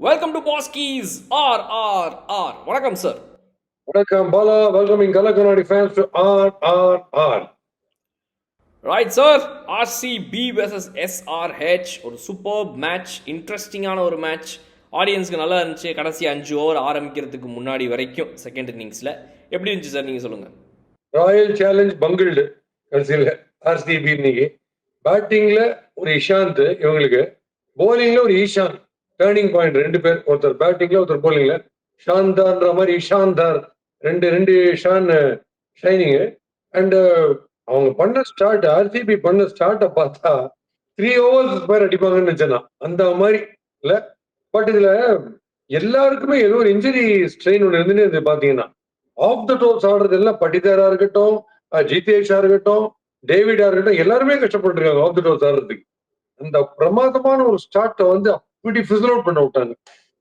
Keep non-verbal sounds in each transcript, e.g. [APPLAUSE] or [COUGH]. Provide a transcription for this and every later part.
Welcome to பாஸ்கீஸ் R R R வணக்கம் sir வணக்கம் Bala. Welcoming கலக்கநாடி fans to R R R right sir RCB versus SRH ஒரு super match இன்ட்ரெஸ்டிங்கான ஒரு match ஆடியன்ஸ்க்கு நல்லா இருந்துச்சு. கடைசி அஞ்சு ஓவர் ஆரம்பிக்கிறதுக்கு முன்னாடி வரைக்கும் செகண்ட் இன்னிங்ஸில் எப்படி இருந்துச்சு சார் நீங்கள் சொல்லுங்கள் ராயல் சேலஞ்ச் பங்கிள்டு கடைசியில் ஆர்சிபி இன்னைக்கு. பேட்டிங்ல ஒரு இஷாந்த் இவங்களுக்கு. போலிங்ல ஒரு ஈஷான். டேர்னிங் பாயிண்ட் ரெண்டு பேர் ஒருத்தர் பேட்டிங்ல ஒருத்தர் போலிங்ல ஷாந்தார்ன்ற மாதிரி இஷாந்தார் ரெண்டு ரெண்டு ஷான் ஷைனிங் அண்ட் அவங்க பண்ண ஸ்டார்ட் ஆர்சிபி பண்ண ஸ்டார்ட்டை பார்த்தா த்ரீ ஓவர்ஸ் பேர் அடிப்பாங்கன்னு நினைச்சேன் அந்த மாதிரி இல்லை. பட் இதுல எல்லாருக்குமே ஏதோ ஒரு இன்ஜுரி ஸ்ட்ரெயின் ஒன்று இருந்துன்னு இது பார்த்தீங்கன்னா ஆஃப் த டோர்ஸ் ஆடுறது எல்லாம் பட்டிதாரா இருக்கட்டும் ஜிதேஷா இருக்கட்டும் டேவிடா இருக்கட்டும் எல்லாருமே கஷ்டப்பட்டுருக்காங்க ஆஃப் த டோர்ஸ் ஆடுறதுக்கு. அந்த பிரமாதமான ஒரு ஸ்டார்ட்டை வந்து அப்படி ஃபிசல் அவுட் பண்ண விட்டாங்க.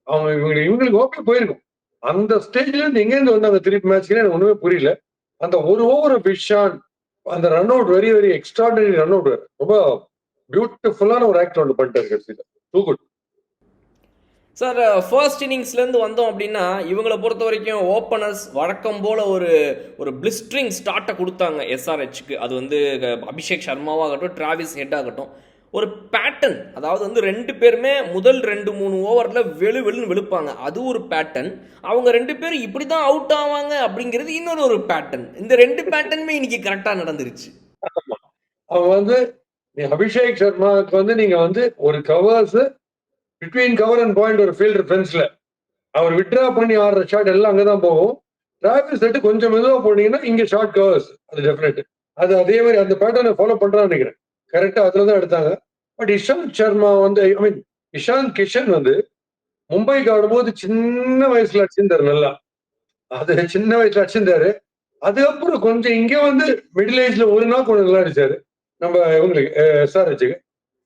அவங்க இவங்க இவங்களுக்கு ஓகே போயிருக்கும். அந்த ஸ்டேஜ்ல இருந்து எங்கேருந்து வந்தாங்க திருப்பி மேட்ச்க்கு எனக்கு ஒண்ணுமே புரியல. அந்த ஒரு ஓவர் விஷான் அந்த run out very very extraordinary run out ரொம்ப பியூட்டிஃபுல்லான ஒரு ஆக்ட் ஒன்று பண்ணிட்டாரு கடைசியில். டூ குட் சார் ஃபர்ஸ்ட் இன்னிங்ஸ்லேருந்து வந்தோம் அப்படின்னா இவங்களை பொறுத்த வரைக்கும் ஓப்பனர்ஸ் வழக்கம் போல் ஒரு ஒரு பிளிஸ்ட்ரிங் ஸ்டார்ட்டை கொடுத்தாங்க எஸ்ஆர்ஹெச்க்கு அது வந்து அபிஷேக் சர்மாவாகட்டும் டிராவிஸ் ஹெட் ஆகட்டும். ஒரு பேட்டர்ன் அதாவது வந்து ரெண்டு பேருமே முதல் ரெண்டு மூணு ஓவரில் வெளு வெளுன்னு வெளுப்பாங்க. அது ஒரு பேட்டர்ன் அவங்க ரெண்டு பேரும் இப்படி தான் அவுட் ஆவாங்க அப்படிங்கிறது இன்னொரு ஒரு பேட்டர்ன் இந்த ரெண்டு பேட்டர்னுமே இன்னைக்கு கரெக்டாக நடந்துருச்சு. அவன் வந்து நீ அபிஷேக் சர்மாவுக்கு வந்து நீங்க வந்து ஒரு covers between cover and point ஒரு ஃபீல்டர் ஃபென்ஸ்ல அவர் விட்ரா பண்ணி ஆடுற ஷாட் எல்லாம் அங்கதான் போகும். டிராபிஸ் செட்டு கொஞ்சம் மெதுவாக போனீங்கன்னா இங்க ஷார்ட் கவர்ஸ் அது டெஃபினட் அது அதே மாதிரி அந்த பேட்டர்னை ஃபாலோ பண்றான்னு நினைக்கிறேன். கரெக்டா அதுல தான் எடுத்தாங்க. பட் இஷாந்த் சர்மா வந்து ஐ மீன் இஷாந்த் கிஷன் வந்து மும்பைக்கு ஆடும்போது சின்ன வயசுல அடிச்சிருந்தாரு நல்லா. அது சின்ன வயசுல அடிச்சிருந்தாரு. அதுக்கப்புறம் கொஞ்சம் இங்க வந்து மிடில் ஏஜ்ல ஒரு நாள் கொஞ்சம் நல்லா அடிச்சாரு. நம்ம இவங்களுக்கு எஸ்ஆர்ஹெச்சுக்கு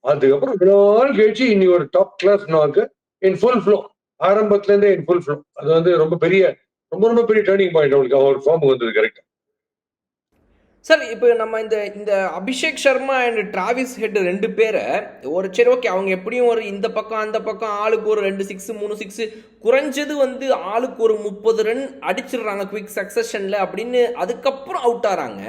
அதுக்கப்புறம் ரொம்ப நாள் கழிச்சு இனி ஒரு டாப் கிளாஸ் நாக்கு இன் ஃபுல் ஃப்ளோ ஆரம்பத்துல இருந்தே இன் ஃபுல் ஃப்ளோ அது வந்து ரொம்ப பெரிய ரொம்ப ரொம்ப பெரிய டேர்னிங் பாயிண்ட் அவங்களுக்கு அவர் ஃபார்ம் வந்தது கரெக்ட் சார் இப்போ நம்ம இந்த இந்த Abhishek Sharma and Travis Head ரெண்டு பேரை ஒரு சரி ஓகே அவங்க எப்படியும் ஒரு இந்த பக்கம் அந்த பக்கம் ஆளுக்கு ஒரு ரெண்டு சிக்ஸ் மூணு சிக்ஸ் குறைஞ்சது வந்து ஆளுக்கு ஒரு முப்பது ரன் அடிச்சிடுறாங்க குவிக் சக்சஷனில் அப்படின்னு அதுக்கப்புறம் அவுட் ஆகிறாங்க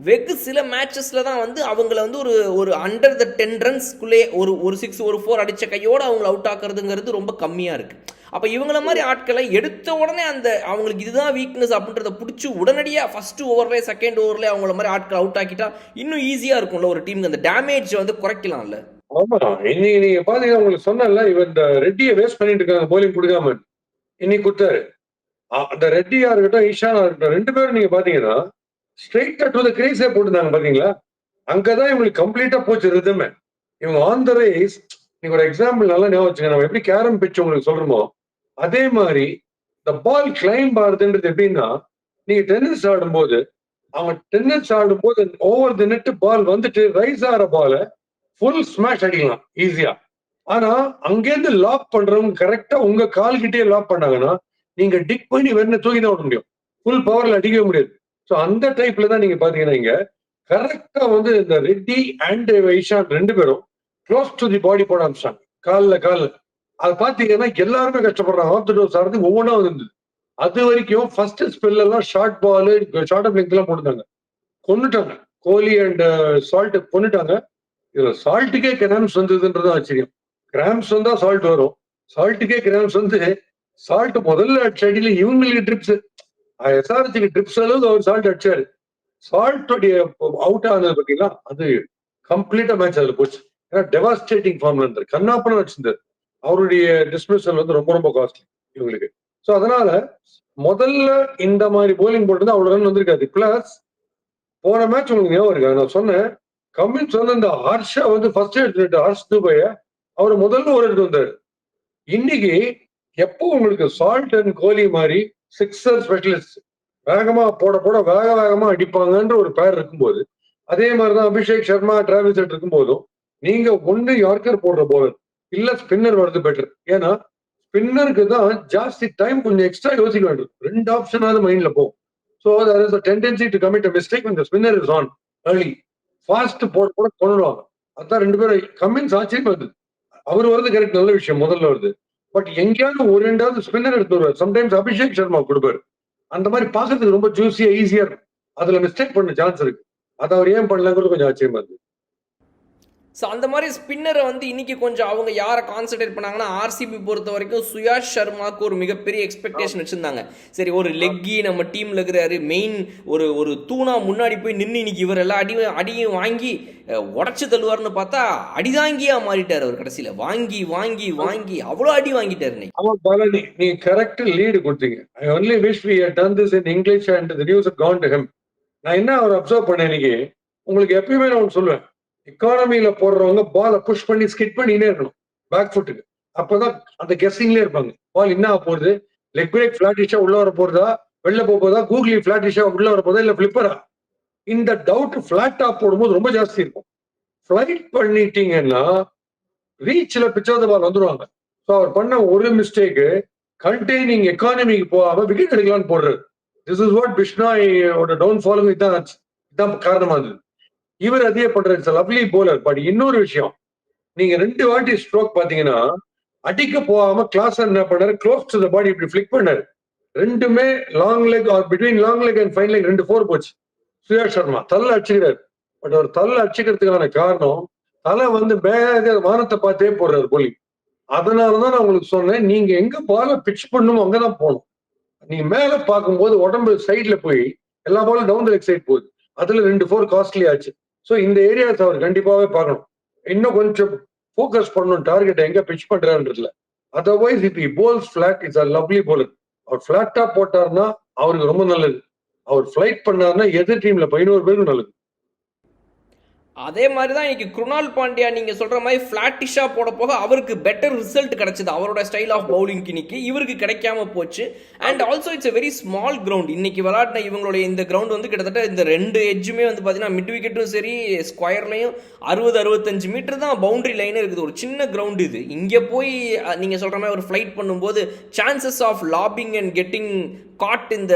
வெகு சில மேட்சஸில் தான் வந்து அவங்கள வந்து ஒரு ஒரு அண்டர் த டென் ரன்ஸ்குள்ளே ஒரு ஒரு சிக்ஸ் ஒரு ஃபோர் அடித்த கையோடு அவங்கள அவுட் ஆக்குறதுங்கிறது ரொம்ப கம்மியாக இருக்குது அப்போ இவங்கள மாதிரி ஆட்களை எடுத்த உடனே அந்த அவங்களுக்கு இதுதான் வீக்னஸ் அப்படின்றத பிடிச்சி உடனடியாக ஃபஸ்ட்டு ஓவர்லேயே செகண்ட் ஓவர்லேயே அவங்கள மாதிரி ஆட்களை அவுட் ஆக்கிட்டா இன்னும் ஈஸியாக இருக்கும்ல ஒரு டீமுக்கு அந்த டேமேஜ் வந்து குறைக்கலாம்ல. ஆமா. இன்னைக்கு நீங்க பாத்தீங்கன்னா உங்களுக்கு சொன்னல இவன் இந்த ரெட்டியை வேஸ்ட் பண்ணிட்டு இருக்காங்க போலிங் கொடுக்காம. இன்னைக்கு கொடுத்தாரு. அந்த ரெட்டியா இருக்கட்டும் ஈஷானா இருக்கட்டும் ரெண்டு பேரும் நீங்க பாத்தீங்கன்னா ஸ்ட்ரெயிட்டா டு த கிரேஸே போட்டுருந்தாங்க பாத்தீங்களா? அங்கதான் இவங்களுக்கு கம்ப்ளீட்டா போச்சு ரிதமே இவங்க ஆன் த ரேஸ் நீங்க ஒரு எக்ஸாம்பிள் நல்லா ஞாபகம் வச்சுங்க நம்ம எப்படி கேரம் பிச்சு உங்களுக்கு சொல்றோமோ அதே மாதிரி இந்த பால் கிளைம் ஆகுதுன்றது எப்படின்னா நீங்க டென்னிஸ் ஆடும்போது அவங்க டென்னிஸ் ஆடும்போது ஓவர் தி நெட் பால் வந்துட்டு ரைஸ் ஆகிற பால ஃபுல் ஸ்மாஷ் அடிக்கலாம் ஈஸியா ஆனா அங்கேருந்து லாக் பண்றவங்க கரெக்டா உங்க கால்கிட்டே லாக் பண்ணாங்கன்னா நீங்க டிக் பண்ணி வெறும் தூக்கி தான் விட முடியும் ஃபுல் பவர்ல அடிக்கவே முடியாது. ஸோ அந்த டைப்ல தான் நீங்க பாத்தீங்கன்னா இங்க கரெக்டா வந்து இந்த ரெட்டி அண்ட் வைஷான் ரெண்டு பேரும் க்ளோஸ் டு தி பாடி போட ஆரம்பிச்சாங்க காலில் காலில் அது பாத்தீங்கன்னா எல்லாருமே கஷ்டப்படுறாங்க. ஆஃப் த டோஸ் ஆடுறதுக்கு ஒவ்வொன்றா இருந்தது. அது வரைக்கும் ஃபர்ஸ்ட் ஸ்பெல் எல்லாம் short ball short of length எல்லாம் போட்டுட்டாங்க. கொன்னுட்டாங்க. கோலி அண்ட் சால்ட் கொன்னுட்டாங்க. இதுல சால்ட்டுக்கே கிராம்ஸ் வந்ததுன்றது ஆச்சரியம். கிராம்ஸ் வந்தா சால்ட் வரும். சால்ட்டுக்கே கிராம்ஸ் வந்து சால்ட் முதல்ல செடியில இவங்களுக்கு ட்ரிப்ஸ் எஸ்ஆர்ஹெச்சுக்கு ட்ரிப்ஸ் அளவுக்கு அவர் சால்ட் அடிச்சாரு. சால்ட்டுடைய அவுட் ஆனது பார்த்தீங்களா? அது கம்ப்ளீட்டா மேட்ச் அதில் போச்சு. ஏன்னா டெவாஸ்டேட்டிங் ஃபார்ம்ல இருந்தார் கண்ணாப்பனம் வச்சிருந்தார். அவருடைய டிஸ்மிசல் வந்து ரொம்ப ரொம்ப காஸ்ட்லி இவங்களுக்கு. ஸோ அதனால முதல்ல இந்த மாதிரி போலிங் போட்டது அவ்வளோ ரன் வந்திருக்காது. பிளஸ் போன மேட்ச் உங்களுக்கு ஞாபகம் இருக்கா? நான் சொன்னேன். கமின்ஸ் வந்து இந்த ஹர்ஷா வந்து ஃபர்ஸ்ட் எடுத்துட்டு ஹர்ஷ் துபைய. அவர் முதல்ல ஒரு எடுத்து வந்தார். இன்னைக்கு எப்போ உங்களுக்கு சால்ட் அண்ட் கோலி மாதிரி சிக்ஸர் ஸ்பெஷலிஸ்ட் வேகமா போட போட வேக வேகமா அடிப்பாங்கன்ற ஒரு பேர் இருக்கும்போது அதே மாதிரிதான் அபிஷேக் சர்மா டிராவிஸ் இருக்கும் இருக்கும்போதும் நீங்க ஒன்னு யார்க்கர் போடுற போலர் இல்ல ஸ்பின்னர் வருது பெட்டர் ஏன்னா ஸ்பின்னருக்கு தான் ஜாஸ்தி டைம் கொஞ்சம் எக்ஸ்ட்ரா யோசிக்க வேண்டும். ரெண்டு ஆப்ஷனாவது மைண்ட்ல போகும். So there is tendency to commit mistake இந்த spinner is on early fast போட போட கொண்டுடுவாங்க. அதான் ரெண்டு பேரும் கம்மின்ஸ் ஆச்சரியமா இருந்தது. அவர் வருது கரெக்ட் நல்ல விஷயம் முதல்ல வருது. பட் எங்கேயாவது ஒரு ரெண்டாவது ஸ்பின்னர் எடுத்து வருவார். சம்டைம்ஸ் அபிஷேக் சர்மா கொடுப்பாரு. அந்த மாதிரி பார்க்கறதுக்கு ரொம்ப ஜூஸியா ஈஸியா இருக்கும் அதுல மிஸ்டேக் பண்ண சான்ஸ் இருக்கு. அதை அவர் ஏன் பண்ணலங்கிறது கொஞ்சம் ஆச்சரியமா இருக்கு. ஸோ அந்த மாதிரி ஸ்பின்னரை வந்து இன்னைக்கு கொஞ்சம் அவங்க யாரை கான்சென்ட்ரேட் பண்ணாங்கன்னா ஆர்சிபி பொறுத்த வரைக்கும் சுயாஷ் சர்மாக்கு ஒரு மிகப்பெரிய எக்ஸ்பெக்டேஷன் வச்சிருந்தாங்க. சரி ஒரு லெக்கி நம்ம டீம்ல இருக்கிறாரு மெயின் ஒரு ஒரு தூணா முன்னாடி போய் நின்று இன்னைக்கு இவர் எல்லாம் அடி அடியும் வாங்கி உடச்சு தள்ளுவார்னு பார்த்தா அடிதாங்கியா மாறிட்டார் அவர் கடைசியில. வாங்கி வாங்கி வாங்கி அவ்வளோ அடி வாங்கிட்டாரு இன்னைக்கு. ஆமா பாலாஜி நீங்க கரெக்ட் லீடு கொடுத்தீங்க. I only wish we done this in English and the news gone to him நான் என்ன அவர் அப்சர்வ் பண்ணேன் இன்னைக்கு? உங்களுக்கு எப்பயுமே நான் சொல்லுவேன். எக்கானமியில போடுறவங்க பாலை புஷ் பண்ணி ஸ்கிட் பண்ணினே இருக்கணும். பேக் ஃபுட்டுக்கு அப்பதான் அந்த கெஸ்ஸிங்லேயே இருப்பாங்க. பால் என்ன ஆக போகுது? லெக் பிரேக் ஃபிளாட்டிஷா உள்ள வர போறதா வெளில போக போதா கூகுளி ஃபிளாட்டிஷா உள்ள வர போதா இல்ல பிளிப்பரா இந்த டவுட் ஃபிளாட்டா போடும்போது ரொம்ப ஜாஸ்தி இருக்கும். ஃபிளைட் பண்ணிட்டீங்கன்னா ரீச்ல பிச்சாத பால் வந்துருவாங்க. ஸோ அவர் பண்ண ஒரு மிஸ்டேக்கு கண்டெய்னிங் எக்கானமிக்கு போகாம விக்கெட் எடுக்கலாம்னு போடுறது திஸ் இஸ் வாட் பிஷ்னாயோட டவுன் ஃபாலோங்க இதான் இதான் காரணமா இருந்தது இவர் அதே பண்றாரு. லவ்லி போலர் பட் இன்னொரு விஷயம். நீங்க ரெண்டு வாட்டி ஸ்ட்ரோக் பாத்தீங்கன்னா அடிக்க போகாம கிளாஸ் என்ன பண்ணாரு? க்ளோஸ் டு த பாடி இப்படி ஃபிளிக் பண்ணாரு. ரெண்டுமே long leg or between long leg and fine leg ரெண்டு ஃபோர் போச்சு. சுயா சர்மா தலை அடிச்சுக்கிறாரு. பட் அவர் தலை அடிச்சுக்கிறதுக்கான காரணம் தலை வந்து மேக வானத்தை பார்த்தே போடுறாரு போலி அதனாலதான் நான் உங்களுக்கு சொன்னேன் நீங்க எங்க பால பிச் பண்ணுமோ அங்கதான் போகணும். நீங்க மேல பார்க்கும்போது உடம்பு சைட்ல போய் எல்லா பாலும் டவுன் லெக் சைட் போகுது. அதுல ரெண்டு ஃபோர் காஸ்ட்லி ஆச்சு. ஸோ இந்த ஏரியாஸ் அவர் கண்டிப்பாகவே பார்க்கணும். இன்னும் கொஞ்சம் ஃபோக்கஸ் பண்ணணும் டார்கெட் எங்க பிச் பண்றாருன்றதுல. அதர்வைஸ் இப்போ bowls flat is a lovely bowler அவர் ஃபிளாட்டா போட்டாருன்னா அவருக்கு ரொம்ப நல்லது. அவர் ஃபிளைட் பண்ணாருன்னா எதிர் டீம்ல பதினோரு பேருக்கு நல்லது. அதே மாதிரி தான் இன்றைக்கி குருணால் பாண்டியா நீங்கள் சொல்கிற மாதிரி ஃப்ளாட்டிஷாக போட போக அவருக்கு பெட்டர் ரிசல்ட் கிடச்சிது. அவரோட ஸ்டைல் ஆஃப் பவுலிங் இன்னைக்கு இவருக்கு கிடைக்காம போச்சு. And also it's a very small ground இன்னைக்கு விளையாடின இவங்களுடைய இந்த கிரவுண்ட் வந்து கிட்டத்தட்ட இந்த ரெண்டு எஜ்ஜுமே வந்து பார்த்தீங்கன்னா மிட் விக்கெட்டும் சரி ஸ்கொயர்லையும் அறுபது அறுபத்தஞ்சு மீட்டர் தான் பவுண்டரி லைனே இருக்குது. ஒரு சின்ன கிரவுண்ட் இது. இங்கே போய் நீங்கள் சொல்கிற மாதிரி ஒரு ஃப்ளைட் பண்ணும்போது chances of lobbing and getting caught இந்த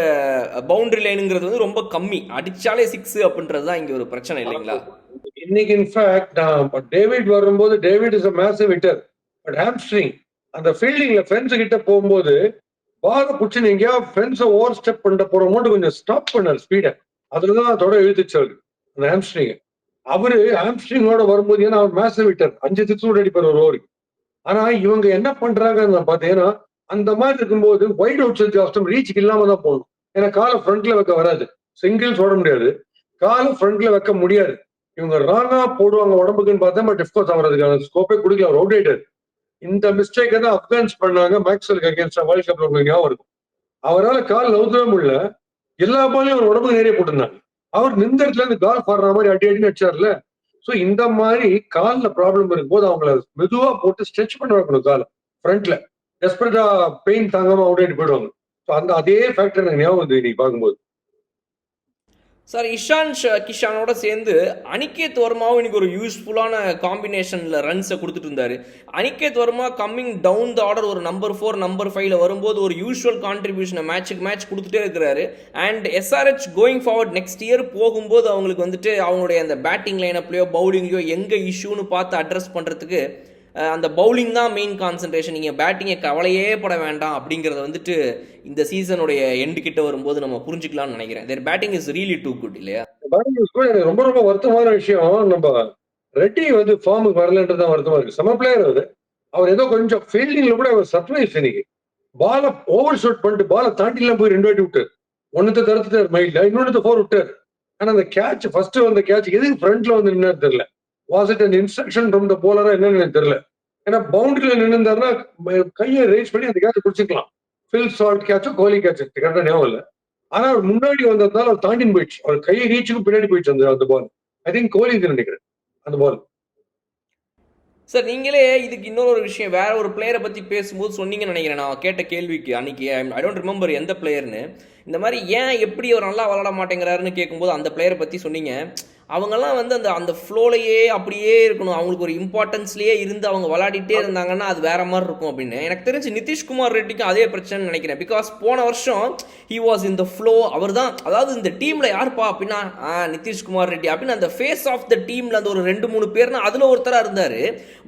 பவுண்டரி லைனுங்கிறது வந்து ரொம்ப கம்மி. அடித்தாலே சிக்ஸ் அப்படின்றது தான் இங்கே ஒரு பிரச்சனை இல்லைங்களா? இன்னைக்கு இன்ஃபேக்ட் டேவிட் வரும்போது David is a massive hitter but hamstring அந்த ஃபீல்டிங்ல ஃபென்ஸ் கிட்ட போகும்போது பால புடிச்சு எங்கேயா ஃபென்ஸை ஓவர் ஸ்டெப் பண்ண போற மட்டும் கொஞ்சம் ஸ்டாப் பண்ணார் ஸ்பீடை அதுலதான் தொட இழுத்துச்சாரு அந்த ஹாம்ஸ்ட்ரிங் அவரு ஹாம்ஸ்ட்ரிங்கோட வரும்போது ஏன்னா அவர் மேசிவ் ஹிட்டர் அஞ்சு சிக்ஸ் கூட அடிப்பார் ஒரு ஓவருக்கு ஆனா இவங்க என்ன பண்றாங்கன்னு பாத்தீங்கன்னா அந்த மாதிரி இருக்கும்போது ஒயிட் அவுட் செஞ்சு ஆஃப்டம் ரீச்சுக்கு இல்லாம தான் போகணும். ஏன்னா காலை ஃப்ரண்ட்ல வைக்க வராது. சிங்கிள்ஸ் ஓட முடியாது. காலை ஃப்ரண்ட்ல வைக்க முடியாது. இவங்க ராங்கா போடுவாங்க உடம்புக்குன்னு பார்த்தா பட் அஃப்கோர்ஸ் அவர் அதுக்கான ஸ்கோப்பே கொடுக்கல அவர் அவுட் இந்த மிஸ்டேக் தான் அப்கான்ஸ் பண்ணாங்க மேக்ஸ்வெலுக்கு அகேன்ஸ்டா வேர்ல்ட் கப்ல உங்களுக்கு ஞாபகம் இருக்கும். அவரால் கால் நவுத்தவே முடியல எல்லா பாலையும் அவர் உடம்புக்கு நிறைய போட்டிருந்தாங்க. அவர் நின்ற இடத்துல இருந்து கால் பாடுற மாதிரி அடி அடின்னு அடிச்சார்ல. ஸோ இந்த மாதிரி காலில் ப்ராப்ளம் இருக்கும்போது அவங்கள மெதுவாக போட்டு ஸ்ட்ரெச் பண்ண வைக்கணும் காலை ஃப்ரண்ட்ல டெஸ்பரேட்டா பெயின் தாங்காம அவுட் ஆயிட்டு போயிடுவாங்க. ஸோ அந்த அதே ஃபேக்டர் எனக்கு ஞாபகம் வந்து இன்னைக்கு பார்க்கும்போது. சார் இஷான் ஷ- கிஷானோட சேர்ந்து அனிகேத் வர்மாவும் இன்னைக்கு ஒரு யூஸ்ஃபுல்லான காம்பினேஷனில் ரன்ஸை கொடுத்துட்டு இருந்தாரு. Aniket Varma coming down the order ஒரு நம்பர் ஃபோர் நம்பர் ஃபைவ்ல வரும்போது ஒரு யூஸ்வல் கான்ட்ரிபியூஷனை மேட்சுக்கு மேட்ச் கொடுத்துட்டே இருக்கிறாரு. And SRH going forward next year போகும்போது அவங்களுக்கு வந்துட்டு அவங்களுடைய அந்த பேட்டிங் லைனப்லையோ பவுலிங்லையோ எங்கே இஷ்யூன்னு பார்த்து அட்ரஸ் பண்ணுறதுக்கு அந்த பவுலிங் தான் மெயின் கான்சன்ட்ரேஷன் நீங்கள் பேட்டிங்கை கவலையே பட வேண்டாம் அப்படிங்கிறத வந்துட்டு இந்த சீசனுடைய எண்டு கிட்ட வரும்போது நம்ம புரிஞ்சுக்கலாம்னு நினைக்கிறேன். Their batting is really too good இல்லையா? ரொம்ப ரொம்ப வருத்தமான விஷயம். நம்ம ரெட்டி வந்து ஃபார்முக்கு வரலன்றது தான் வருத்தமா இருக்கு. சம பிளேயர் அது. அவர் ஏதோ கொஞ்சம் ஃபீல்டிங்ல கூட அவர் சர்ப்ரைஸ் இன்னைக்கு. பாலை ஓவர் ஷூட் பண்ணிட்டு பாலை தாண்டிலாம் போய் ரெண்டு வாட்டி விட்டார் ஒன்னுத்த தடுத்துட்டார் மைல்ல இன்னொன்னு ஃபோர் விட்டார். ஆனா அந்த கேட்ச் ஃபர்ஸ்ட் வந்த கேட்ச் எதுக்கு ஃப்ரண்ட்ல வந்து நின்னாரு தெரியல. Was it an instruction from the போலரா என்னன்னு எனக்கு தெரியல. ஏன்னா பவுண்டரியில நின்றுந்தாருன்னா கையை ரேஸ் பண்ணி அந்த கேட்ச பிடிச்சிக்கலாம். ஃபில் சால்ட் கேட்சோ கோலி கேட்சோ கரெக்டாக ஞாபகம் இல்லை. ஆனா அவர் முன்னாடி வந்ததுனால அவர் தாண்டின்னு போயிடுச்சு. அவர் கை ரீச்சுக்கு பின்னாடி போயிடுச்சு அந்த அந்த பால் ஐ திங்க் கோலி இது நினைக்கிறேன். அந்த பால் சார் நீங்களே இதுக்கு இன்னொரு ஒரு விஷயம் வேற ஒரு பிளேயரை பற்றி பேசும்போது சொன்னீங்கன்னு நினைக்கிறேன் நான். கேட்ட கேள்விக்கு அன்னைக்கு ஐ டோன்ட் ரிமெம்பர் எந்த பிளேயர்னு இந்த மாதிரி ஏன் எப்படி அவர் நல்லா விளாட மாட்டேங்கிறாருன்னு கேட்கும்போது அந்த பிளேயரை பற்றி சொன்னீங்க. அவங்கெல்லாம் வந்து அந்த அந்த ஃப்ளோலையே அப்படியே இருக்கணும். அவங்களுக்கு ஒரு இம்பார்ட்டன்ஸ்லேயே இருந்து அவங்க விளையாடிட்டே இருந்தாங்கன்னா அது வேற மாதிரி இருக்கும் அப்படின்னு. எனக்கு தெரிஞ்சு நிதிஷ்குமார் ரெட்டிக்கும் அதே பிரச்சனை நினைக்கிறேன். பிகாஸ் போன வருஷம் ஹி வாஸ் இந்த ஃப்ளோ அவர் தான் அதாவது இந்த டீமில் யாருப்பா அப்படின்னா ஆ நிதிஷ்குமார் ரெட்டி அப்படின்னு அந்த ஃபேஸ் ஆஃப் த டீமில் அந்த ஒரு ரெண்டு மூணு பேர்னா அதில் ஒருத்தராக இருந்தார்.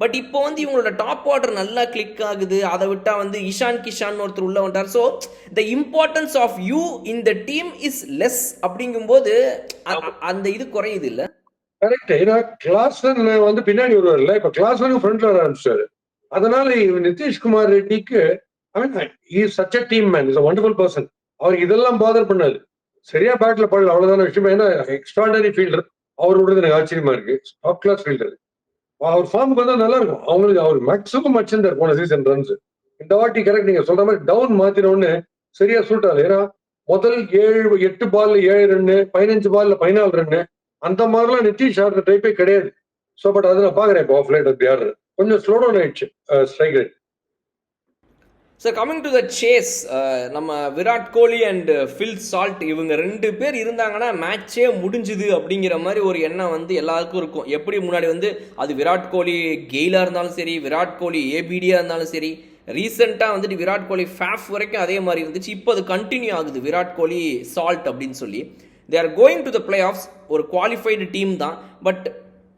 பட் இப்போ வந்து இவங்களோட டாப் ஆர்டர் நல்லா கிளிக் ஆகுது. அதை விட்டால் வந்து இஷான் கிஷான் ஒருத்தர் உள்ள வந்தார் so the importance of you in the team is less அப்படிங்கும்போது அந்த இது குறையுது. இல்ல. கரெக்ட் ஏன்னா கிளாஸ்ல வந்து பின்னாடி வருவார்ல இப்ப கிளாஸ்வன் ஃப்ரண்ட்ல வர ஆரம்பிச்சாரு. அதனால Nitish Kumar ரெட்டிக்கு I mean is such a team man is a wonderful person அவர் இதெல்லாம் பாதர் பண்ணாது. சரியா பேட்ல படல அவ்வளவுதான விஷயம். ஏன்னா எக்ஸ்ட்ராடனரி ஃபீல்டர் அவர் எனக்கு ஆச்சரியமா இருக்கு. டாப் கிளாஸ் ஃபீல்டர் அவர் ஃபார்முக்கு வந்தா நல்லா இருக்கும். அவங்களுக்கு அவர் மேக்ஸிமம் அச்சிருந்தார் போன சீசன் ரன்ஸ் இந்த வாட்டி கரெக்ட் நீங்க சொல்ற மாதிரி டவுன் மாத்தின உடனே சரியா சொல்லிட்டாரு ஏன்னா முதல் ஏழு எட்டு பால்ல ஏழு ரன்னு பதினஞ்சு பால்ல பதினாலு ரன்னு அந்த மாதிரிலாம் நிதிஷ் ஆடுற டைப்பே கிடையாது. ஸோ பட் அதை நான் பார்க்குறேன் இப்போ ஆஃப் லைட் அப்படி ஆடுறது கொஞ்சம் ஸ்லோ டவுன் ஆயிடுச்சு strike rate sir coming to the chase நம்ம Virat Kohli and Phil Salt இவங்க ரெண்டு பேர் இருந்தாங்கன்னா மேட்சே முடிஞ்சுது அப்படிங்கிற மாதிரி ஒரு எண்ணம் வந்து எல்லாருக்கும் இருக்கும். எப்படி முன்னாடி வந்து அது விராட் கோலி கெயிலாக இருந்தாலும் சரி விராட் கோலி ஏபிடியாக இருந்தாலும் சரி ரீசெண்டாக வந்துட்டு விராட் கோலி ஃபேஃப் வரைக்கும் அதே மாதிரி இருந்துச்சு. இப்போ அது கண்டினியூ ஆகுது விராட் கோலி சால்ட் அப்படின்னு சொல்லி. They are going to the playoffs ஒரு குவாலிஃபைடு டீம் தான். பட்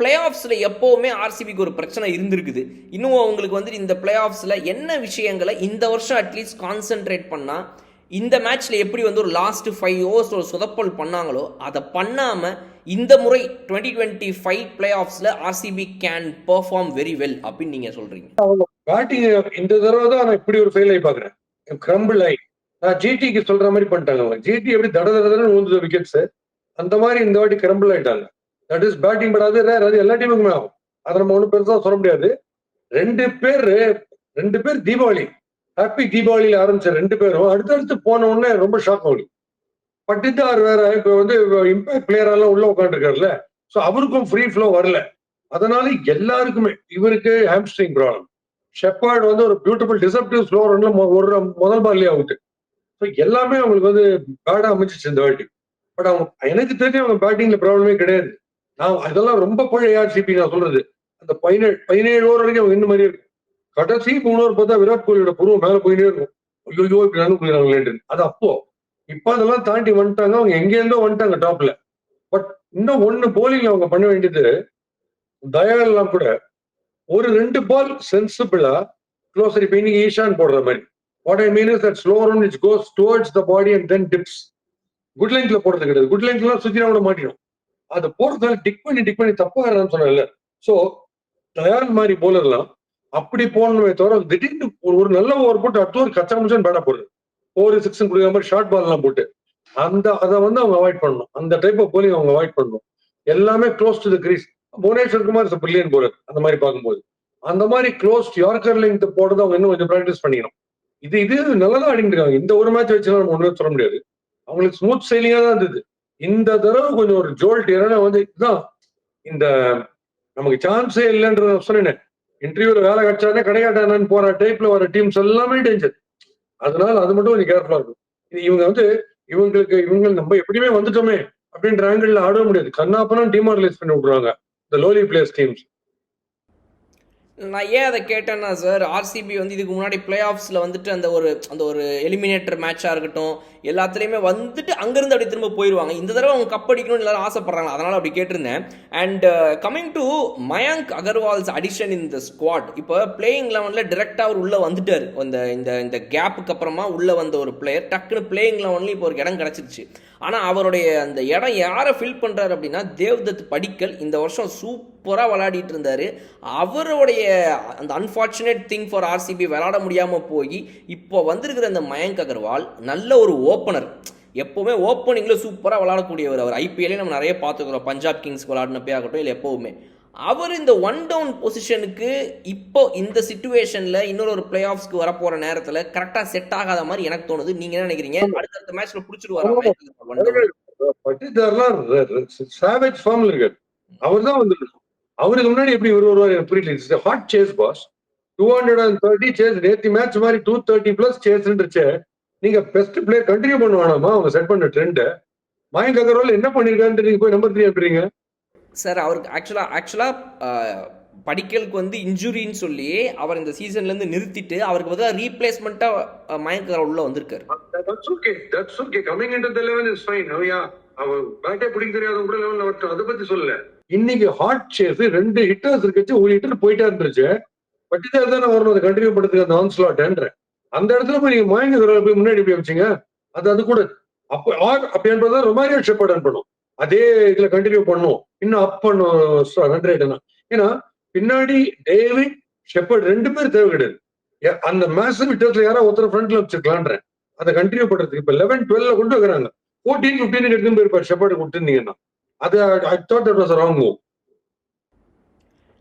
பிளே ஆஃப்ஸில் எப்போவுமே ஆர்சிபிக்கு ஒரு பிரச்சனை இருந்திருக்குது. இன்னும் அவங்களுக்கு வந்து இந்த பிளே ஆஃப்ஸில் என்ன விஷயங்களை இந்த வருஷம் அட்லீஸ்ட் கான்சென்ட்ரேட் பண்ணால் இந்த மேட்ச்சில் எப்படி வந்து ஒரு லாஸ்ட் ஃபைவ் ஓவர்ஸ் ஒரு சொதப்பல் பண்ணாங்களோ அதை பண்ணாமல் இந்த முறை twenty twenty five play ஆஃப்ஸில் RCB can perform very well அப்படின்னு நீங்கள் சொல்கிறீங்க பேட்டிங் இந்த தடவை தான் நான் இப்படி ஒரு ஃபெயில் ஆகி பார்க்குறேன். கிரம்பிள் ஆகி. நான் ஜிடிக்கு சொல்ற மாதிரி பண்ணிட்டாங்க அவங்க. ஜிடி எப்படி தட தடன்னு ஊந்துது விக்கெட்ஸ் அந்த மாதிரி இந்த வாட்டி கிரம்பிள் ஆயிட்டாங்க. தட் இஸ் பேட்டிங் பட் அது அது எல்லா டீமுக்குமே ஆகும். அதை நம்ம ஒன்றும் பெருசாக சொல்ல முடியாது. ரெண்டு பேர் ரெண்டு பேர் தீபாவளி. ஹாப்பி தீபாவளியில் ஆரம்பிச்ச ரெண்டு பேரும் அடுத்தடுத்து போன உடனே ரொம்ப ஷாக் ஆகுது பட்டித்தார் வேற இப்போ வந்து இம்பாக்ட் பிளேயரெல்லாம் உள்ள உட்காந்துருக்காருல்ல ஸோ அவருக்கும் ஃப்ரீ ஃப்ளோ வரல. அதனால எல்லாருக்குமே இவருக்கு ஹாம்ஸ்ட்ரிங் ப்ராப்ளம் ஷெப்பார்ட் வந்து ஒரு பியூட்டிஃபுல் டிசப்டிவ் ஸ்லோ ரன்ல ஒரு முதல் பால்லே அவுட்டு ஸோ எல்லாமே அவங்களுக்கு வந்து பேடா அமைச்சிச்சு இந்த வாட்டி. பட் அவங்க எனக்கு தெரிஞ்சு அவங்க பேட்டிங்ல ப்ராப்ளமே கிடையாது. நான் அதெல்லாம் ரொம்ப பழைய ஆர்சிபி நான் சொல்றது. அந்த பதினேழு பதினேழு ஓவர் வரைக்கும் அவங்க இந்த மாதிரி இருக்கு கடைசி மூணு ஓவர் பார்த்தா விராட் கோலியோட புருவம் மேல போயிட்டே இருக்கும். ஐயோ இப்படி அனுப்புகிறாங்களேன்னு அது அப்போ. இப்ப அதெல்லாம் தாண்டி வந்துட்டாங்க. அவங்க எங்க இருந்தோ வந்துட்டாங்க டாப்ல பட் இன்னும் ஒண்ணு போலிங்ல அவங்க பண்ண வேண்டியது தயாலாம் கூட ஒரு ரெண்டு பால் சென்சிபிளா க்ளோசர் இப்ப இன்னைக்கு ஈஷான் போடுற மாதிரி. What I mean is that slow run it's goes towards the body and then dips good லென்த்ல போடுறது கிடையாது. குட் லைன்ஸ்லாம் சுத்தினா கூட மாட்டிடும். அது போடுறதால டிக் பண்ணி டிக் பண்ணி தப்பா சொன்னல சோ தயார் மாதிரி போலர்லாம் அப்படி போடணுமே தவிர திடீர்னு ஒரு நல்ல ஓவர் போட்டு அடுத்த ஒரு கச்சா முச்சன் பேடா போடுது ஓவர் சிக்ஸ் கொடுக்குற மாதிரி ஷார்ட் பால் எல்லாம் போட்டு. அந்த அதை வந்து அவங்க அவாய்ட் பண்ணணும். அந்த டைப் ஆஃப் போலிங் அவங்க அவாய்ட் பண்ணணும். எல்லாமே close to the crease Bhuvneshwar Kumar is billion bowler அந்த மாதிரி பார்க்கும்போது. அந்த மாதிரி க்ளோஸ் யார்கர் லெங்க் போடுறது அவங்க இன்னும் கொஞ்சம் ப்ராக்டிஸ் பண்ணிக்கணும். இது இது நல்லதா ஆடிட்டு இருக்காங்க இந்த ஒரு மேட்ச் வச்சு நம்ம ஒன்றும் சொல்ல முடியாது. அவங்களுக்கு ஸ்மூத் சைலிங்கா தான் இருந்தது. இந்த தடவை கொஞ்சம் ஒரு ஜோல்ட் ஏன்னா வந்து இதுதான் இந்த நமக்கு சான்ஸே இல்லைன்ற சொன்னேன் இன்டர்வியூல வேலை கிடைச்சானே கிடைக்காட்டானு போற டைப்ல வர டீம்ஸ் எல்லாமே டேஞ்சர் அதனால அது மட்டும் கொஞ்சம் கேர்ஃபுல்லா இருக்கும். இது இவங்க வந்து இவங்களுக்கு இவங்க நம்ம எப்படியுமே வந்துட்டோமே அப்படின்ற ஆங்கிள் ஆடவே முடியாது. கண்ணாப்பனா டிமாரலைஸ் பண்ணி விட்டுருவாங்க. இந்த லோலி பிளேஸ் டீம்ஸ் நான் ஏன் அதை கேட்டேன்னா சார் ஆர்சிபி வந்து இதுக்கு முன்னாடி பிளே ஆஃப்ஸில் வந்துட்டு அந்த ஒரு அந்த ஒரு எலிமினேட்டர் மேட்சாக இருக்கட்டும் எல்லாத்துலேயுமே வந்துட்டு அங்கேருந்து அப்படி திரும்ப போயிடுவாங்க இந்த தடவை அவங்க கப் அடிக்கணும்னு எல்லாரும் ஆசைப்படுறாங்க. அதனால் அப்படி கேட்டிருந்தேன். And coming to Mayank Agarwal's addition in the squad இப்போ பிளேயிங் லெவனில் டிரெக்டாக அவர் உள்ளே வந்துட்டார். அந்த இந்த இந்த கேப்புக்கு அப்புறமா உள்ளே வந்த ஒரு பிளேயர் டக்குன்னு பிளேயிங் லெவனில் இப்போ ஒரு இடம் கிடச்சிருச்சு. ஆனால் அவருடைய அந்த இடம் யாரை ஃபில் பண்ணுறாரு அப்படின்னா தேவ்தத் படிக்கல். இந்த வருஷம் சூப்பர் சூப்பராக விளையாடிட்டு இருந்தார் அவருடைய அந்த அன்ஃபார்ச்சுனேட் திங் ஃபார் ஆர்சிபி விளையாட முடியாமல் போய் இப்போ வந்திருக்கிற அந்த மயங்க் அகர்வால் நல்ல ஒரு ஓப்பனர் எப்போவுமே ஓப்பனிங்கில் சூப்பராக விளையாடக்கூடியவர் அவர் ஐபிஎல்லே நம்ம நிறைய பார்த்துக்கிறோம் பஞ்சாப் கிங்ஸ் விளையாடினப்பே ஆகட்டும் இல்லை எப்போவுமே அவர் இந்த ஒன் டவுன் பொசிஷனுக்கு இப்போ இந்த சுச்சுவேஷனில் இன்னொரு ஒரு பிளே ஆஃப்ஸ்க்கு வரப்போகிற நேரத்தில் கரெக்டாக செட் ஆகாத மாதிரி எனக்கு தோணுது நீங்கள் என்ன நினைக்கிறீங்க அடுத்தடுத்த மேட்ச்சில் பிடிச்சிருவாரு பட்டிதார்லாம் சாவேஜ் ஃபார்ம்ல இருக்காரு அவர் தான் வந்து அவருக்கு முன்னாடி எப்படி இவர் வருவார் எனக்கு புரியல. Hot chase past two hundred and thirty chase நேத்தி மேட்ச் மாதிரி டூ தேர்ட்டி பிளஸ் சேஸ்ன்றச்சு நீங்க பெஸ்ட் பிளேயர் கண்டினியூ பண்ண வேணாமா அவங்க செட் பண்ண ட்ரெண்ட் மயங்க் அகர்வால் என்ன பண்ணிருக்காருன்னு நீங்க போய் நம்பர் த்ரீ அனுப்புறீங்க சார் அவருக்கு ஆக்சுவலாக ஆக்சுவலாக படிக்கலுக்கு வந்து இன்ஜுரின்னு சொல்லி அவர் இந்த சீசன்லேருந்து நிறுத்திட்டு அவருக்கு பதிலாக ரீப்ளேஸ்மெண்ட்டாக மயங்கர் உள்ள வந்திருக்காரு. That's okay that's okay coming into the level is fine அவன் பேட்டே பிடிக்க தெரியாத கூட லெவல்ல வரட்டும். அதை பத்தி சொல்லல. இன்னைக்கு ஹாட் சேஸ் ரெண்டு ஹிட்டர்ஸ் இருக்கச்சு ஒரு ஹிட்டர் போயிட்டா இருந்துச்சு பட்டிதார் தானே வரணும் அதை கண்டினியூ பண்றதுக்கு அந்த ஆன்ஸ்லாட்ன்ற அந்த இடத்துல போய் நீங்க மயங்க போய் முன்னாடி போய் வச்சுங்க? அது அது கூட. அப்ப அப்ப என்பது ரொமாரியோ ஷெப்பர்ட் பண்ணும் அதே இதுல கண்டினியூ பண்ணும் இன்னும் அப் பண்ணும் ரன் ரேட் ஏன்னா பின்னாடி டேவிட் ஷெப்பர்ட் ரெண்டு பேர் தேவை கிடையாது. அந்த மேசம் ஹிட்டர்ஸ்ல யாரோ ஒருத்தர் ஃப்ரண்ட்ல வச்சிருக்கலான்றேன் அதை கண்டினியூ பண்றதுக்கு இப்ப லெவன் டுவெல்ல கொண்டு வைக்கிறாங்க. ஃபோர்டீன் பிப்டீன் எடுத்துன்னு போயிருப்பார் ஷெப்பர்டு கொடுத்துருந்தீங்கன்னா. அது I thought that was wrong move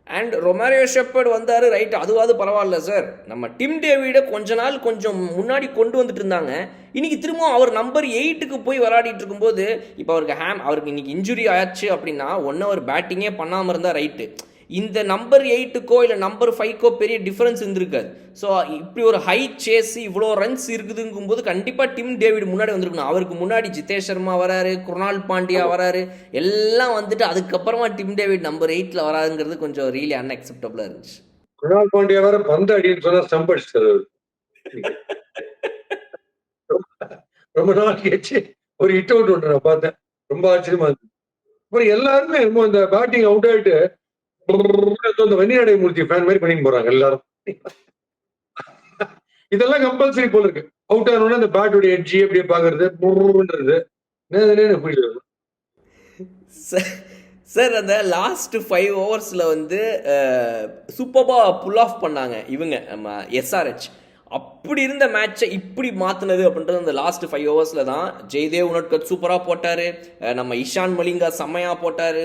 and Romario Shepherd வந்தார் ரைட் அதுவாது பரவாயில்ல சார் நம்ம டிம் டேவிட கொஞ்ச நாள் கொஞ்சம் முன்னாடி கொண்டு வந்துட்டு இருந்தாங்க. இன்னைக்கு திரும்பவும் அவர் நம்பர் எயிட்டுக்கு போய் விளையாடிட்டு இருக்கும்போது இப்போ அவருக்கு ஹேம் அவருக்கு இன்னைக்கு இன்ஜுரி ஆயாச்சு அப்படின்னா ஒன் ஹவர் பேட்டிங்கே பண்ணாமல் இருந்தால் ரைட்டு இந்த நம்பர் எயிட்டுக்கோ இல்லை நம்பர் ஃபைவ்க்கோ பெரிய டிஃப்ரென்ஸ் இருந்திருக்காது. ஸோ இப்படி ஒரு ஹை சேஸ் இவ்வளோ ரன்ஸ் இருக்குதுங்கும்போது கண்டிப்பாக டிம் டேவிட் முன்னாடி வந்திருக்கணும். அவருக்கு முன்னாடி ஜிதேஷ் சர்மா வராரு குருணால் பாண்டியா வராரு எல்லாம் வந்துட்டு அதுக்கப்புறமா டிம் டேவிட் நம்பர் எயிட்டில் வராதுங்கிறது கொஞ்சம் ரியலி அன்அக்செப்டபுளாக இருந்துச்சு. குணால் பாண்டியா வேற பந்து அடின்னு சொன்னா ஸ்டம்ப் ரொம்ப நாள் கழிச்சு ஒரு ஹிட் அவுட் ஒன்று நான் பார்த்தேன். ரொம்ப ஆச்சரியமா இருந்துச்சு அப்புறம் எல்லாருமே இந்த பேட்டிங் அவுட் ஆயிட்டு அந்த வெண்ணிநடை மூர்த்தி ஃபேன் மாதிரி பண்ணிட்டு போறாங்க எல்லாரும். இதெல்லாம் கம்பல்சரி போல இருக்கு. அவுட் ஆனோட அந்த பேட்டோட எட்ஜி அப்படியே பாக்குறது புருன்றது நேரே புரியுது? சார் அந்த லாஸ்ட் ஃபைவ் ஓவர்ஸில் வந்து சூப்பராக புல் ஆஃப் பண்ணாங்க இவங்க நம்ம எஸ்ஆர்ஹெச் அப்படி இருந்த மேட்சை இப்படி மாற்றினது அப்படின்றது அந்த லாஸ்ட் ஃபைவ் ஓவர்ஸில் தான் ஜெய்தேவ் உனட்கர் சூப்பராக போட்டார். நம்ம இஷான் மலிங்கா செம்மையாக போட்டார்.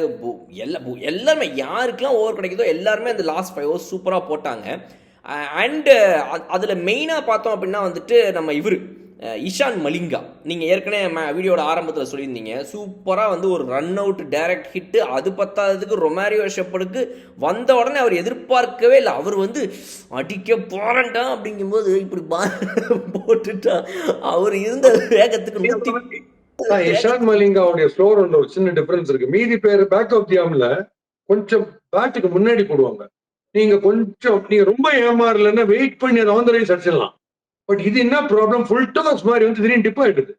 எல்லா எல்லாருமே யாருக்கெல்லாம் ஓவர் கிடைக்குதோ எல்லாருமே அந்த லாஸ்ட் ஃபைவ் ஓவர்ஸ் சூப்பராக போட்டாங்க. அண்டு அதில் மெயினாக பார்த்தோம் அப்படின்னா வந்துட்டு நம்ம இவர். இஷான் மலிங்கா. நீங்கள் ஏற்கனவே ம- வீடியோட ஆரம்பத்தில் சொல்லியிருந்தீங்க. சூப்பராக வந்து ஒரு ரன் அவுட் டைரக்ட் ஹிட்டு அது பத்தாததுக்கு ரொமாரியோ ஷெப்பர்டுக்கு வந்த உடனே அவர் எதிர்பார்க்கவே இல்லை. அவர் வந்து அடிக்க போறண்டா அப்படிங்கும்போது இப்படி பா போட்டுட்டா. அவர் இருந்த வேகத்துக்கு நூற்றி இஷான் மலிங்காவுடைய ஸ்லோர் ஒரு சின்ன டிஃபரன்ஸ் இருக்கு. மீதி பேர் பேக் ஆஃப் தி ஆம்ல கொஞ்சம் பேட்டுக்கு முன்னாடி போடுவாங்க. நீங்க கொஞ்சம் நீங்க ரொம்ப ஏமாறலன்னா வெயிட் பண்ணி அதை ஆன் ரைஸ் அடிச்சிடலாம். பட் இது என்ன ப்ராப்ளம் ஃபுல் டாஸ் மாதிரி வந்து திடீர்னு டிப் ஆயிடுது.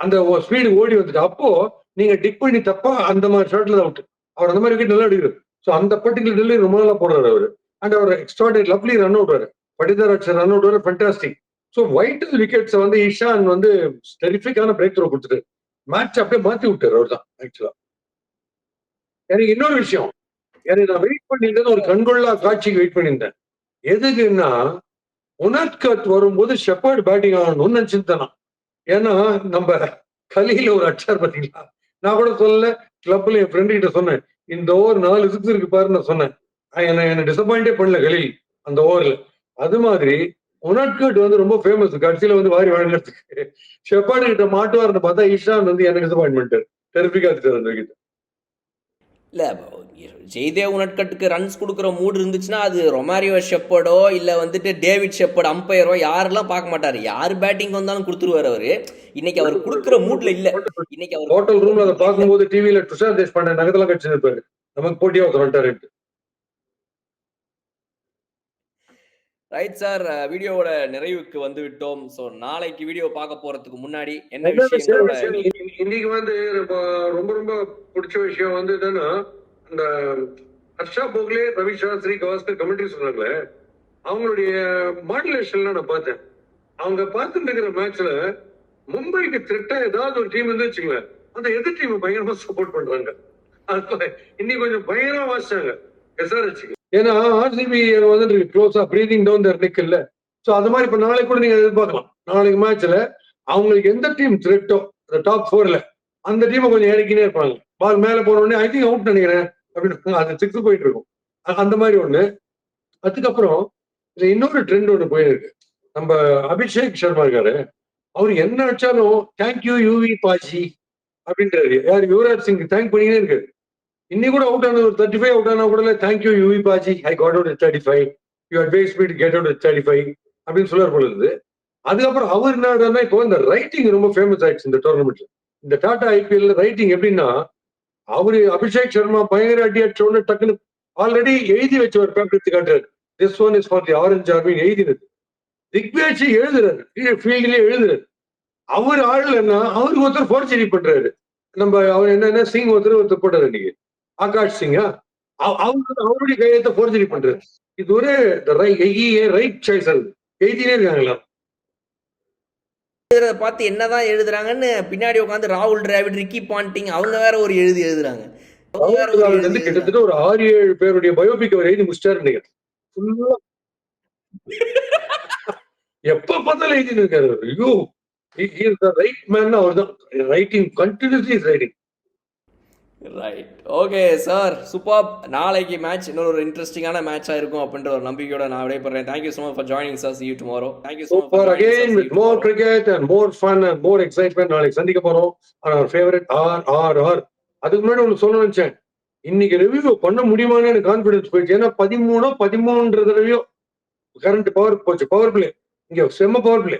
அந்த ஸ்பீடு ஓடி வந்துட்டு அப்போ நீங்க டிக் பண்ணி தப்பா அந்த மாதிரி ஷாட்ல அவுட் அவர் அந்த மாதிரி விக்கெட் நல்லா எடுக்கிறது ஸோ அந்த பர்டிகுலர் டெல்லி ரொம்ப நாளா போடுறாரு அவர். அண்ட் அவர் எக்ஸ்ட்ராடரி லவ்லி ரன் அவுட்றாரு வர ரன் அவுட் வர ஃபண்டாஸ்டிக் ஸோ ஒயிட் விக்கெட்ஸ் வந்து இஷான் வந்து டெரிஃபிக்கான பிரேக் த்ரோ கொடுத்துட்டு மேட்ச் அப்படியே மாத்தி விட்டாரு அவர் தான் ஆக்சுவலா எனக்கு இன்னொரு விஷயம். எனக்கு நான் வெயிட் பண்ணியிருந்தது ஒரு கண்கொள்ளா காட்சிக்கு வெயிட் பண்ணியிருந்தேன். எதுக்குன்னா உனத்கட் வரும்போது ஷெப்பர்ட் பேட்டிங் ஆகணும்னு சிந்தனா ஏன்னா நம்ம கலியில ஒரு அச்சார் பார்த்தீங்களா நான் கூட சொல்லல கிளப்ல என் ஃப்ரெண்டு கிட்ட சொன்னேன் இந்த ஓவர் நாலு சிக்ஸ் இருக்கு பாரு நான் சொன்னேன். என்ன என்ன டிசப்பாயிண்டே பண்ணல கலில் அந்த ஓவர்ல அது மாதிரி உனட்கட் வந்து ரொம்ப ஃபேமஸ் கடைசியில வந்து வாரி வழங்குறதுக்கு ஷெப்பாடு கிட்ட மாட்டுவார்னு பார்த்தா இஷான் வந்து எனக்கு டிசப்பாயின்மெண்ட் டெரிஃபிக்கா திட்டார் கிட்ட. இல்லை ஜெய்தே உனட்கட்டுக்கு ரன்ஸ் கொடுக்குற மூடு இருந்துச்சுன்னா அது ரொமாரியோ ஷெப்பர்டோ இல்லை வந்துட்டு டேவிட் ஷெப்பர்ட் அம்பையரோ யாரெல்லாம் பார்க்க மாட்டார். யார் பேட்டிங் வந்தாலும் கொடுத்துருவார் அவர். இன்னைக்கு அவர் கொடுக்குற மூட்ல இல்லை. இன்னைக்கு அவர் ஹோட்டல் ரூம்ல அதை பார்க்கும்போது டிவியில துஷார் தேஷ்பாண்டே நகத்தெல்லாம் கட்சி இருப்பாரு நமக்கு போட்டியா ஒருத்தர் ரைட் சார் வீடியோவோட நிறைவுக்கு வந்து விட்டோம் ஸோ நாளைக்கு வீடியோ பார்க்க போறதுக்கு முன்னாடி என்ன விஷயம் இன்னைக்கு- வந்து ரொம்ப ரொம்ப ரொம்ப பிடிச்ச விஷயம் வந்து என்னன்னா அந்த ஹர்ஷா போக்லே ரவி சாஸ்திரி கவாஸ்கர் கமெண்ட்ரி சொன்னாங்களே அவங்களுடைய மாடுலேஷன்லாம் நான் பார்த்தேன். அவங்க பார்த்துட்டு இருக்கிற மேட்ச்ல மும்பைக்கு த்ரெட்டா ஏதாவது ஒரு டீம் இருந்து வச்சுங்களேன் அந்த எதிர் டீம் பயங்கரமா சப்போர்ட் பண்றாங்க. [LAUGHS] இன்னைக்கு கொஞ்சம் பயங்கரமா வாசிச்சாங்க. எஸ்ஆர்ஹெச்சுக்கு ஏன்னா ஆர்சிபி வந்து க்ளோஸா பிரீதிங் டவுன் தர் நிக் இல்ல. ஸோ அது மாதிரி இப்போ நாளைக்கு கூட நீங்க எதிர்பார்க்கலாம். நாளைக்கு மேட்ச்ல அவங்களுக்கு எந்த டீம் த்ரெட்டோ டாப் ஃபோர்ல அந்த டீமை கொஞ்சம் இறக்கினே இருப்பாங்க. பால் மேல போன உடனே ஐ திங்க் அவுட் நினைக்கிறேன். அப்படின்னு அது சிக்ஸ் போயிட்டு இருக்கும். அந்த மாதிரி ஒண்ணு. அதுக்கப்புறம் இதுல இன்னொரு ட்ரெண்ட் ஒண்ணு போயிருக்கு. நம்ம அபிஷேக் சர்மா இருக்காரு. அவர் என்ன அடிச்சாலும் தேங்க்யூ யூவி பாஜி அப்படின்றாரு. யார் யுவராஜ் சிங் தேங்க் பண்ணிக்கினே இருக்காரு. இன்னி கூட அவுட் ஆனது ஒரு தேர்ட்டி ஃபைவ் அவுட் ஆனா கூட thank you Yuvi paaji I got out thirty five you advise me get out thirty five அப்படின்னு சொல்லுவார் போல இருந்து அதுக்கப்புறம் அவர் என்ன இப்போ இந்த ரைட்டிங் ரொம்ப ஃபேமஸ் ஆயிடுச்சு இந்த டோர்னமெண்ட்ல இந்த டாடா ஐபிஎல்ல ரைட்டிங் எப்படின்னா அவரு அபிஷேக் சர்மா பயங்கர அடி அடிச்ச உடனே டக்குன்னு ஆல்ரெடி எழுதி வச்ச ஒரு பேப்பர் எடுத்து காட்டுறாரு. This one is for the orange ஆர்மின்னு எழுதினது. திக்வேஜ் எழுதுறாரு. கீழே ஃபீல்ட்லயே எழுதுறாரு. அவர் ஆளுன்னா அவருக்கு ஒருத்தர் ஃபோர்ஜரி பண்றாரு. நம்ம அவர் என்னன்னா சிங் ஒருத்தர் ஒருத்தர் போட்டாரு இன்னைக்கு ஆகாஷ் சிங்கா அவங்க அவருடைய கையெழுத்த ஃபோர்ஜரி பண்றாரு. இது ஒரு ரைட் சாய்ஸ் அது. எழுதினே இருக்காங்களா? பார்த்து என்னதான் எழுதுறாங்கன்னு பின்னாடி உட்காந்து ராகுல் டிராவிட் ரிக்கி பாண்டிங் அவங்க வேற ஒரு எழுதி எழுதுறாங்க. வந்து. கிட்டத்தட்ட ஒரு ஆறு ஏழு பேருடைய பயோபிக் அவர் எழுதி முடிச்சிட்டாரு நினைக்கிறேன். எப்ப பார்த்தாலும் எழுதிட்டு இருக்காரு. ஐயோ. ரைட் மேன் அவர் தான் writing continuously writing right okay sir super நாளைக்கு மேட்ச் இன்னொரு ஒரு இன்ட்ரெஸ்டிங்கான மேட்சா இருக்கும் அப்படின்ற ஒரு நம்பிக்கையோட நான் விடைபெறேன். Thank you so much for joining sir see you tomorrow. Thank you See you with more tomorrow. cricket and more fun and more excitement. நாளைக்கு சந்திக்க போறோம். our favorite R R R அதுக்கு முன்னாடி ஒன்று சொல்ல நினைச்சேன். இன்னைக்கு ரிவ்யூ பண்ண முடியுமான்னு எனக்கு கான்பிடன்ஸ் போயிடுச்சு. ஏன்னா பதிமூணோ பதிமூன்று தடவையோ கரண்ட் பவர் போச்சு பவர் பிளே இங்க செம்ம பவர் பிளே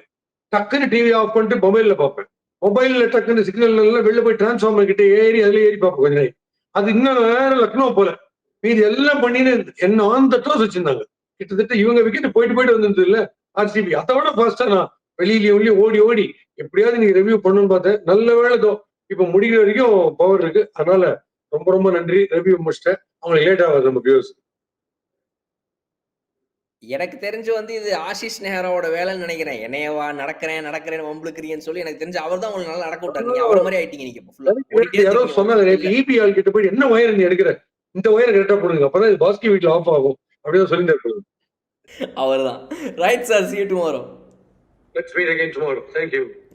டக்குன்னு டிவி ஆஃப் பண்ணிட்டு மொபைல்ல பார்ப்பேன். மொபைல்ல டக்குன்னு சிக்னல் எல்லாம் வெளில போய் டிரான்ஸ்ஃபார்மர் கிட்ட ஏறி அதுல ஏறி பார்ப்போம் கொஞ்ச நேரம். அது இன்னும் வேற லக்னோ போல. மீதி எல்லாம் பண்ணின்னு என்ன ஆன் த டோஸ் வச்சிருந்தாங்க. கிட்டத்தட்ட இவங்க விக்கெட் போயிட்டு போயிட்டு வந்திருந்தது இல்ல. ஆர்சிபி அதை விட ஃபாஸ்டா நான் வெளியில வெளியே ஓடி ஓடி எப்படியாவது நீங்க ரிவ்யூ பண்ணணும்னு பார்த்தேன். நல்ல வேலை தோ இப்ப முடிக்கிற வரைக்கும் பவர் இருக்கு. அதனால ரொம்ப ரொம்ப நன்றி. ரிவ்யூ முடிச்சிட்டேன். அவங்களுக்கு லேட் ஆகாது நம்ம வியூஸ் எனக்கு தெரிஞ்சு வந்து இது ஆஷிஷ் நெஹ்ராவோட வேலைன்னு நினைக்கிறேன். என்னையவா நடக்கிறேன் நடக்கிறேன் வம்புலுக்குறீங்கன்னு சொல்லி எனக்கு தெரிஞ்சு அவர் தான் உங்களுக்கு நல்லா நடக்க விட்டாரு. நீங்க அவரை மாதிரி ஆயிட்டீங்க நீங்க யாரோ நேற்று இபி ஆள் கிட்ட போய் என்ன ஒயர் நீ எடுக்கிற? இந்த ஒயர் கரெக்டா போடுங்க. அப்பதான் இது பாஸ்கி வீட்ல ஆஃப் ஆகும். அப்படிதான் சொல்லிட்டு அவர்தான். Right sir you tomorrow. Let's meet again tomorrow thank you